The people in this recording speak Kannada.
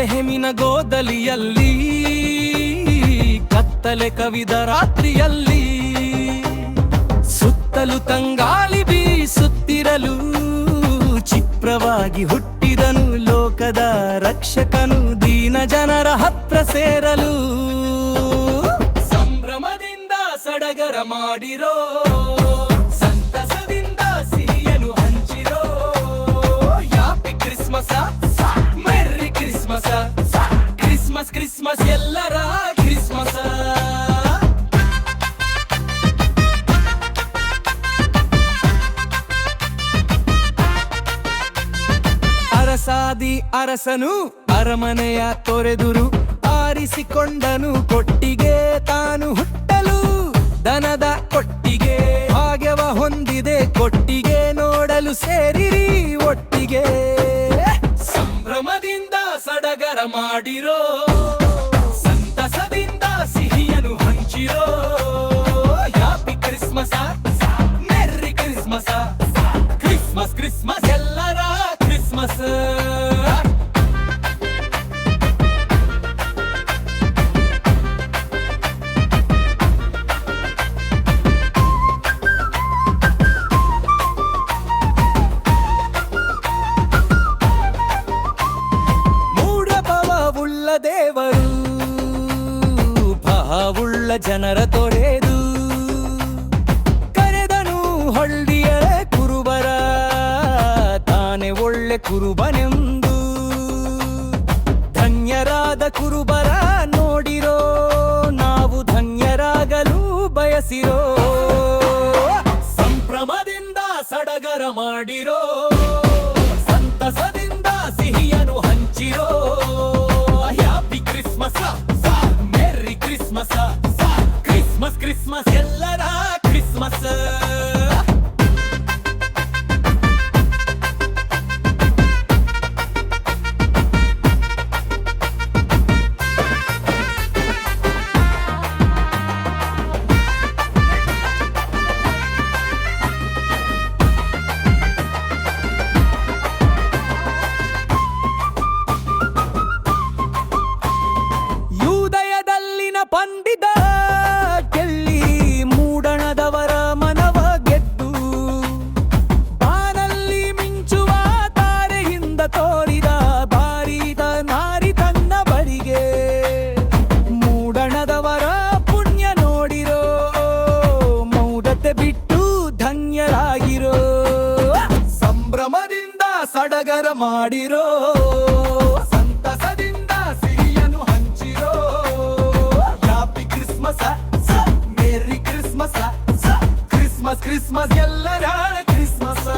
ಬೆತ್ಲೆಹೆಮಿನ ಗೋದಲಿಯಲ್ಲಿ, ಕತ್ತಲೆ ಕವಿದ ರಾತ್ರಿಯಲ್ಲಿ, ಸುತ್ತಲೂ ತಂಗಾಳಿ ಬೀಸುತ್ತಿರಲು, ಚಿತ್ರವಾಗಿ ಹುಟ್ಟಿದನು ಲೋಕದ ರಕ್ಷಕನು, ದೀನ ಜನರ ಹತ್ರ ಸೇರಲು, ಸಂಭ್ರಮದಿಂದ ಸಡಗರ ಮಾಡಿರೋ ಅರಸಾದಿ ಅರಸನು ಅರಮನೆಯ ತೊರೆದುರು ಆರಿಸಿಕೊಂಡನು ಕೊಟ್ಟಿಗೆ ತಾನು ಹುಟ್ಟಲು ದನದ ಕೊಟ್ಟಿಗೆ ಭಾಗ್ಯವ ಹೊಂದಿದೆ ಕೊಟ್ಟಿಗೆ ನೋಡಲು ಸೇರಿರಿ ಒಟ್ಟಿಗೆ ಸಂಭ್ರಮದಿಂದ ಸಡಗರ ಮಾಡಿರೋ ದೇವರು ಭಾವುಳ್ಳ ಜನರ ತೊರೆದು, ಕರೆದನು ಹಳ್ಳಿಯ ಕುರುಬರ, ತಾನೆ ಒಳ್ಳೆ ಕುರುಬನೆಂದು. ಧನ್ಯರಾದ ಕುರುಬರ ನೋಡಿರೋ, ನಾವು ಧನ್ಯರಾಗಲು ಬಯಸಿರೋ. ಸಂಭ್ರಮದಿಂದ ಸಡಗರ ಮಾಡಿರೋ, ಸಂತಸದಿಂದ ಕ್ರಿಸ್ಮಸ್ ಎಲ್ಲರ ಕ್ರಿಸ್ಮಸ್ ಬಂದ ತೋರಿದ ಬಾರಿದ ನಾರಿ ತನ್ನ ಬಳಿಗೆ. ಮೂಡಣದವರ ಪುಣ್ಯ ನೋಡಿರೋ ಮೌಢತೆ ಬಿಟ್ಟು ಧನ್ಯರಾಗಿರೋ. ಸಂಭ್ರಮದಿಂದ ಸಡಗರ ಮಾಡಿರೋ, ಸಂತಸದಿಂದ ಸಿಹಿಯನ್ನು ಹಂಚಿರೋ. Happy Christmas, merry Christmas Christmas Christmas, ಎಲ್ಲರ ಕ್ರಿಸ್ಮಸ್.